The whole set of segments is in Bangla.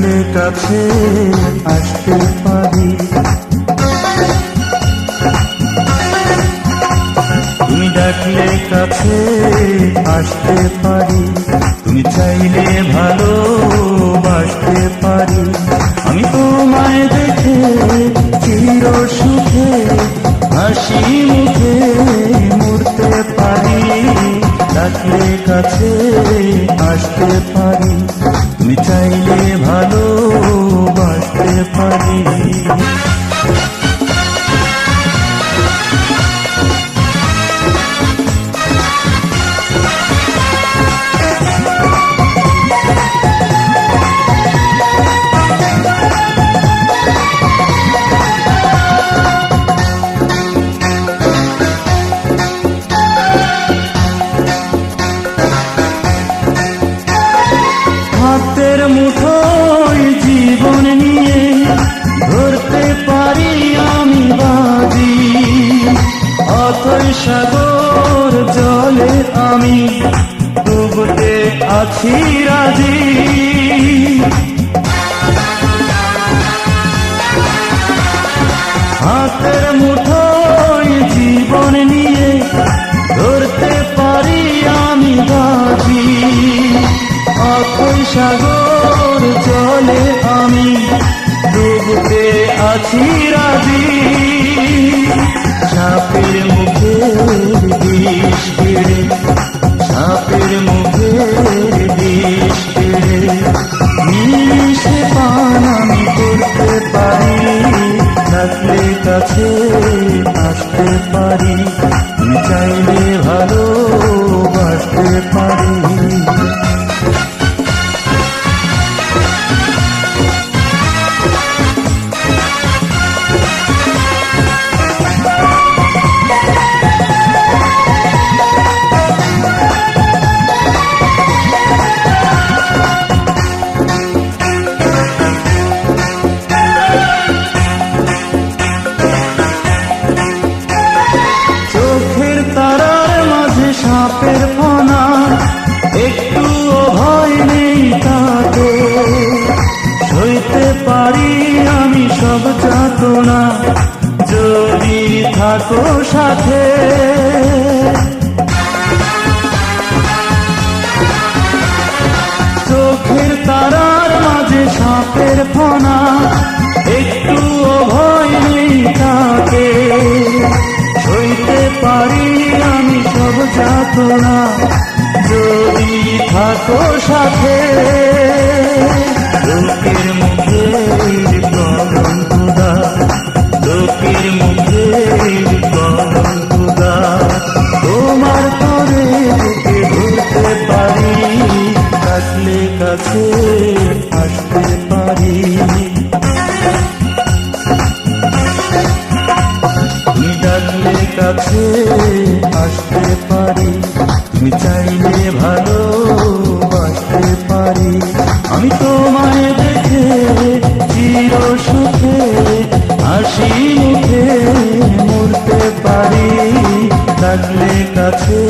ডাকলে কাছে আসতে পারি। তুমি ডাকলে কাছে আসতে পারি। তুমি চাইলে ভালো বাসতে পারি। আমি তোমায় দেখে চির সুখে, হাসি মুখে মরতে পারি। ডাকলে কাছে আসতে পারি। তুমি চাইলে ভালো বাসতে পারি। আছি রাজি। হাতের মুঠোয় জীবন নিয়ে ধরতে পারি আমি বাজি অথই সাগর জলে আমি ডুবতে আছি রাজি। সাপের আসতে পারি চাইলে ভালো বাঁচতে পারি। পারি আমি সব যাতনা যদি থাকো সাথে। চোখের তারার মাঝে সাপের ফনা। একটু ভয় নেই তাকে। সইতে পারি আমি সব যাতনা যদি থাকো সাথে। মুখে কাছে আসতে পারি। তুমি চাইলে ভালো বাসতে পারি। আমি তোমায় দেখে চির সুখে, হাসি মুখে মরতে পারি। থাকলে কাছে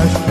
আসতে